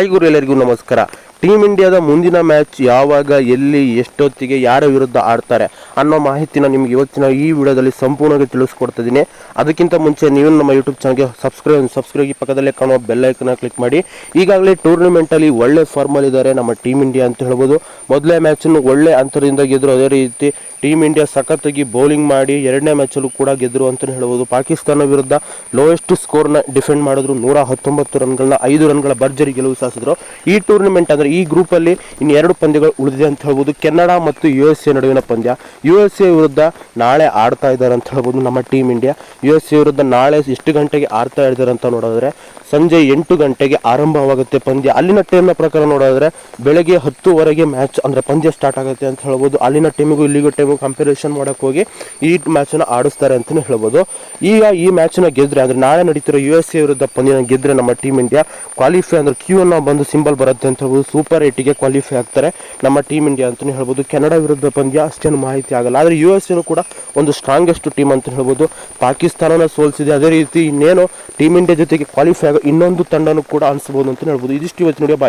Hi ಗುರು ಎಲ್ಲರಿಗೂ ನಮಸ್ಕಾರ. Team ಇಂಡಿಯಾದ ಮುಂದಿನ ಮ್ಯಾಚ್ ಯಾವಾಗ, ಎಲ್ಲಿ, ಎಷ್ಟೊತ್ತಿಗೆ, ಯಾರ ವಿರುದ್ಧ ಆಡ್ತಾರೆ ಅನ್ನೋ ಮಾಹಿತಿನ ನಿಮ್ಗೆ ಇವತ್ತಿನ ಈ ವಿಡಿಯೋದಲ್ಲಿ ಸಂಪೂರ್ಣವಾಗಿ ತಿಳಿಸ್ಕೊಡ್ತಿದ್ದೀನಿ ಅದಕ್ಕಿಂತ ಮುಂಚೆ ನೀವು ನಮ್ಮ ಯೂಟ್ಯೂಬ್ ಚಾನಲ್ಗೆ ಸಬ್ಸ್ಕ್ರೈಬ್ ಸಬ್ಸ್ಕ್ರೈಬ್ ಪಕ್ಕದಲ್ಲೇ ಕಾಣುವ ಬೆಲ್ ಐಕನ್ನ ಕ್ಲಿಕ್ ಮಾಡಿ. ಈಗಾಗಲೇ ಟೂರ್ನಿಮೆಂಟಲ್ಲಿ ಒಳ್ಳೆ ಫಾರ್ಮಲ್ಲಿದ್ದಾರೆ ನಮ್ಮ ಟೀಮ್ ಇಂಡಿಯಾ ಅಂತ ಹೇಳ್ಬೋದು. ಮೊದಲನೇ ಮ್ಯಾಚನ್ನು ಒಳ್ಳೆ ಅಂತರದಿಂದ ಗೆದ್ರು. ಅದೇ ರೀತಿ ಟೀಮ್ ಇಂಡಿಯಾ ಸಖತ್ತಾಗಿ ಬೌಲಿಂಗ್ ಮಾಡಿ ಎರಡನೇ ಮ್ಯಾಚಲ್ಲೂ ಕೂಡ ಗೆದ್ದರು ಅಂತಲೇ ಹೇಳ್ಬೋದು. ಪಾಕಿಸ್ತಾನ ವಿರುದ್ಧ ಲೋಯೆಸ್ಟ್ ಸ್ಕೋರ್ನ ಡಿಫೆಂಡ್ ಮಾಡಿದ್ರು ನೂರ ಹತ್ತೊಂಬತ್ತು ರನ್ಗಳನ್ನ ಐದು ರನ್ಗಳ ಭರ್ಜರಿ ಗೆಲುವು ಸಾಧಿಸಿದ್ರು. ಈ ಟೂರ್ನಿಮೆಂಟ್ ಅಂದ್ರೆ ಈ ಗ್ರೂಪ್ ಅಲ್ಲಿ ಇನ್ನು ಎರಡು ಪಂದ್ಯಗಳು ಉಳಿದಿದೆ ಅಂತ ಹೇಳ್ಬೋದು. ಕೆನಡಾ ಮತ್ತು ಯು ಎಸ್ ಎ ನಡುವಿನ ಪಂದ್ಯ. ಯು ಎಸ್ ಎ ವಿರುದ್ಧ ನಾಳೆ ಆಡ್ತಾ ಇದ್ದಾರೆ ಅಂತ ಹೇಳ್ಬೋದು ನಮ್ಮ team India U S A ವಿರುದ್ಧ ನಾಳೆ ಎಷ್ಟು ಗಂಟೆಗೆ ಆಡ್ತಾ ಇದ್ದಾರೆ ಅಂತ ನೋಡೋದ್ರೆ ಸಂಜೆ ಎಂಟು ಗಂಟೆಗೆ ಆರಂಭವಾಗುತ್ತೆ ಪಂದ್ಯ. ಅಲ್ಲಿನ ಟೈಮ್ನ ಪ್ರಕಾರ ನೋಡೋದ್ರೆ ಬೆಳಗ್ಗೆ ಹತ್ತುವರೆಗೆ ಮ್ಯಾಚ್ ಅಂದ್ರೆ ಪಂದ್ಯ ಸ್ಟಾರ್ಟ್ ಆಗುತ್ತೆ ಅಂತ ಹೇಳ್ಬೋದು. ಅಲ್ಲಿನ ಟೀಮಿಗೂ ಇಲ್ಲಿಗೂ ಟೈಮಿಗೂ ಕಂಪೇರಿಸನ್ ಮಾಡಕ್ ಹೋಗಿ ಈ ಮ್ಯಾಚನ್ನು ಆಡಿಸ್ತಾರೆ ಅಂತಲೇ ಹೇಳ್ಬೋದು. ಈಗ ಈ ಮ್ಯಾಚ್ನ ಗೆದ್ರೆ ಅಂದ್ರೆ ನಾಳೆ ನಡೀತಿರೋ ಯು ಎಸ್ ಎ ವಿರುದ್ಧ ಪಂದ್ಯ ಗೆದ್ರೆ ನಮ್ಮ ಟೀಮ್ ಇಂಡಿಯಾ ಕ್ವಾಲಿಫೈ ಅಂದ್ರೆ ಕ್ಯೂ ಅನ್ನೋ ಬಂದು ಸಿಂಬಲ್ ಬರುತ್ತೆ ಅಂತ ಹೇಳ್ಬೋದು. ಸೂಪರ್ ಏಟಿಗೆ ಕ್ವಾಲಿಫೈ ಆಗ್ತಾರೆ. ನಮ್ಮ ಟೀಮ್ ಇಂಡಿಯಾ ಅಂತಲೇ ಹೇಳ್ಬೋದು. ಕೆನಡಾ ವಿರುದ್ಧ ಪಂದ್ಯ, ಅಷ್ಟೇನು ಮಾಹಿತಿ ಆಗಲ್ಲ. ಆದರೆ ಯು ಎಸ್ ಕೂಡ ಒಂದು ಸ್ಟ್ರಾಂಗೆಸ್ಟ್ ಟೀಮ್ ಅಂತ ಹೇಳ್ಬೋದು. ಪಾಕಿಸ್ತಾನನ ಸೋಲಿಸಿದೆ. ಅದೇ ರೀತಿ ಇನ್ನೇನು ಟೀಮ್ ಇಂಡಿಯಾ ಜೊತೆಗೆ ಕ್ವಾಲಿಫೈ ಆಗೋ ಇನ್ನೊಂದು ತಂಡನೂ ಕೂಡ ಅನಿಸ್ಬೋದು ಅಂತ ಹೇಳ್ಬೋದು. ಇದಿಷ್ಟು ಇವತ್ತು ನೋಡಿ